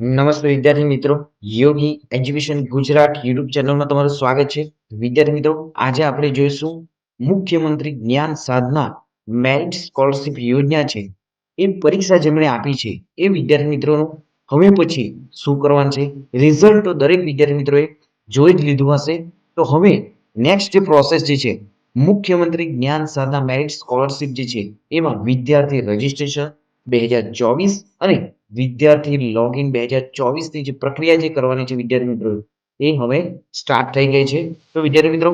નમસ્તે વિદ્યાર્થી મિત્રો. યોગી એજ્યુકેશન ગુજરાત યુટ્યુબ ચેનલમાં તમારું સ્વાગત છે. વિદ્યાર્થી મિત્રો, આજે આપણે જોઈશું મુખ્યમંત્રી જ્ઞાન સાધના મેરિટ સ્કોલરશિપ યોજના છે. એ પરીક્ષા જેમણે આપી છે, એ વિદ્યાર્થી મિત્રોનું હવે પછી શું કરવાનું છે? રિઝલ્ટ તો દરેક વિદ્યાર્થી મિત્રોએ જોઈ જ લીધું હશે. તો હવે નેક્સ્ટ જે પ્રોસેસ જે છે, મુખ્યમંત્રી જ્ઞાન સાધના મેરિટ સ્કોલરશિપ જે છે, એમાં વિદ્યાર્થી રજિસ્ટ્રેશન બે હજાર ચોવીસ અને વિદ્યાર્થી લોગિન બે હજાર ચોવીસની જે પ્રક્રિયા જે કરવાની છે વિદ્યાર્થી મિત્રો, એ હવે સ્ટાર્ટ થઈ ગઈ છે. તો વિદ્યાર્થી મિત્રો,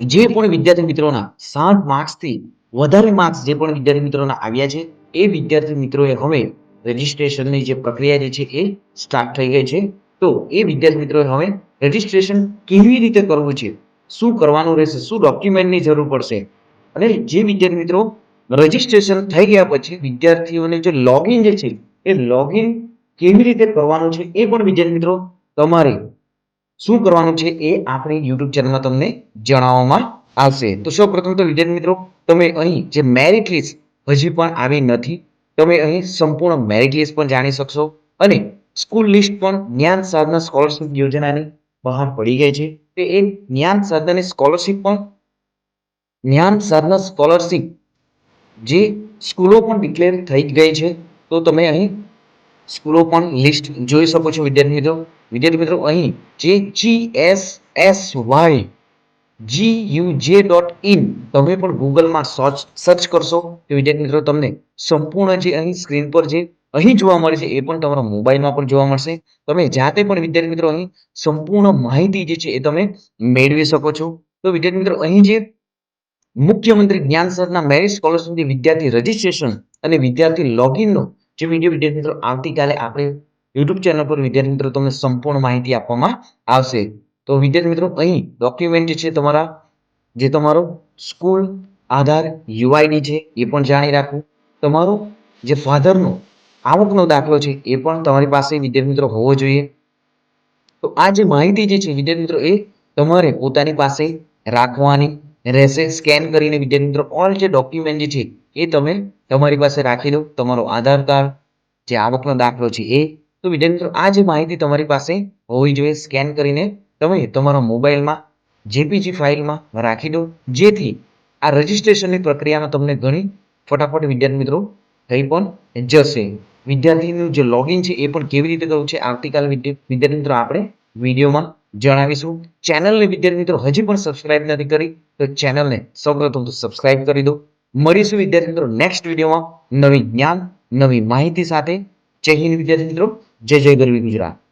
જે પણ વિદ્યાર્થી મિત્રોના સાત માર્ક્સથી વધારે માર્ક્સ જે પણ વિદ્યાર્થી મિત્રોના આવ્યા છે, એ વિદ્યાર્થી મિત્રોએ હવે રજીસ્ટ્રેશનની જે પ્રક્રિયા જે છે એ સ્ટાર્ટ થઈ ગઈ છે. તો એ વિદ્યાર્થી મિત્રોએ હવે રજીસ્ટ્રેશન કેવી રીતે કરવું છે, શું કરવાનું રહેશે, શું ડોક્યુમેન્ટની જરૂર પડશે? અને જે વિદ્યાર્થી મિત્રો રજીસ્ટ્રેશન થઈ ગયા પછી વિદ્યાર્થીઓને જે લોગિન જે છે એ લોગિન કેવી રીતે કરવાનું છે એ પણ વિદ્યાર્થી મિત્રો તમારે શું કરવાનું છે એ આપણી યુટ્યુબ ચેનલમાં તમને જણાવવામાં આવશે. તો સૌ પ્રથમ તો વિદ્યાર્થી મિત્રો, તમે અહીં જે મેરિટ લિસ્ટ હજી પણ આવી નથી, તમે અહીં સંપૂર્ણ મેરિટ લિસ્ટ પણ જાણી શકશો અને સ્કૂલ લિસ્ટ પણ જ્ઞાન સાધના સ્કોલરશિપ યોજનાની બહાર પડી ગઈ છે. તે એ જ્ઞાન સાધનાની સ્કોલરશિપ પણ, જ્ઞાન સાધના સ્કોલરશિપ જે સ્કૂલો પણ ડિક્લેર થઈ ગઈ છે. તો તમે અહીં સ્કૂલો પણ લિસ્ટ જોઈ શકો છો, વિદ્યાર્થી મિત્રો. વિદ્યાર્થી મિત્રો, અહીં જે G S S Y G U J dot in તમે પણ ગૂગલમાં સર્ચ સર્ચ કરશો તો વિદ્યાર્થી મિત્રો તમને સંપૂર્ણ જે અહીં સ્ક્રીન પર જે અહીં જોવા મળે છે, એ પણ તમારા મોબાઈલમાં પણ જોવા મળશે. તમે જાતે પણ વિદ્યાર્થી મિત્રો અહીં સંપૂર્ણ માહિતી જે છે એ તમે મેળવી શકો છો. તો વિદ્યાર્થી મિત્રો, અહીં જે મુખ્યમંત્રી જ્ઞાન સરના મેરિટ સ્કોલરશિપની વિદ્યાર્થી રજીસ્ટ્રેશન અને વિદ્યાર્થી લોગિનનો જે વીડિયો વિદ્યાર્થી મિત્રો આવતીકાલે આપણે યુટ્યુબ ચેનલ પર વિદ્યાર્થી મિત્રો તમને સંપૂર્ણ માહિતી આપવામાં આવશે. તો વિદ્યાર્થી મિત્રો, અહીં ડોક્યુમેન્ટ જે છે તમારા, જે તમારો સ્કૂલ આધાર યુઆઈડી છે, એ પણ જાણી રાખવું. તમારો જે ફાધરનો આવકનો દાખલો છે, એ પણ તમારી પાસે વિદ્યાર્થી મિત્રો હોવો જોઈએ. તો આ જે માહિતી જે છે વિદ્યાર્થી મિત્રો, એ તમારે પોતાની પાસે રાખવાની. રહેશે. સ્કેન કરીને વિદ્યાર્થી મિત્રો ઓલ જે ડોક્યુમેન્ટ જે છે, એ તમે તમારી પાસે રાખી દો. તમારો આધાર કાર્ડ જે આવકનો દાખલો છે એ. તો વિદ્યાર્થી મિત્રો, આ જે માહિતી તમારી પાસે હોવી જોઈએ. સ્કેન કરીને તમે તમારા મોબાઈલમાં, જેપીજી ફાઇલમાં રાખી દો. જેથી આ રજીસ્ટ્રેશનની પ્રક્રિયામાં તમને ઘણી ફટાફટ વિદ્યાર્થી મિત્રો થઈ પણ જશે. વિદ્યાર્થીનું જે લોગિન છે એ પણ કેવી રીતે કરવું છે? આવતીકાલે વિદ્યાર્થી મિત્રો, આપણે વિડીયોમાં જણાવીશું. ચેનલને વિદ્યાર્થી મિત્રો હજી પણ સબસ્ક્રાઇબ નથી કરી, તો ચેનલને સૌપ્રથમ તો સબસ્ક્રાઇબ કરી દો. મળીશું વિદ્યાર્થી મિત્રો નેક્સ્ટ વિડીયોમાં નવી જ્ઞાન, નવી માહિતી સાથે. જય હિન્દ વિદ્યાર્થી મિત્રો. જય જય ગરવી ગુજરાત.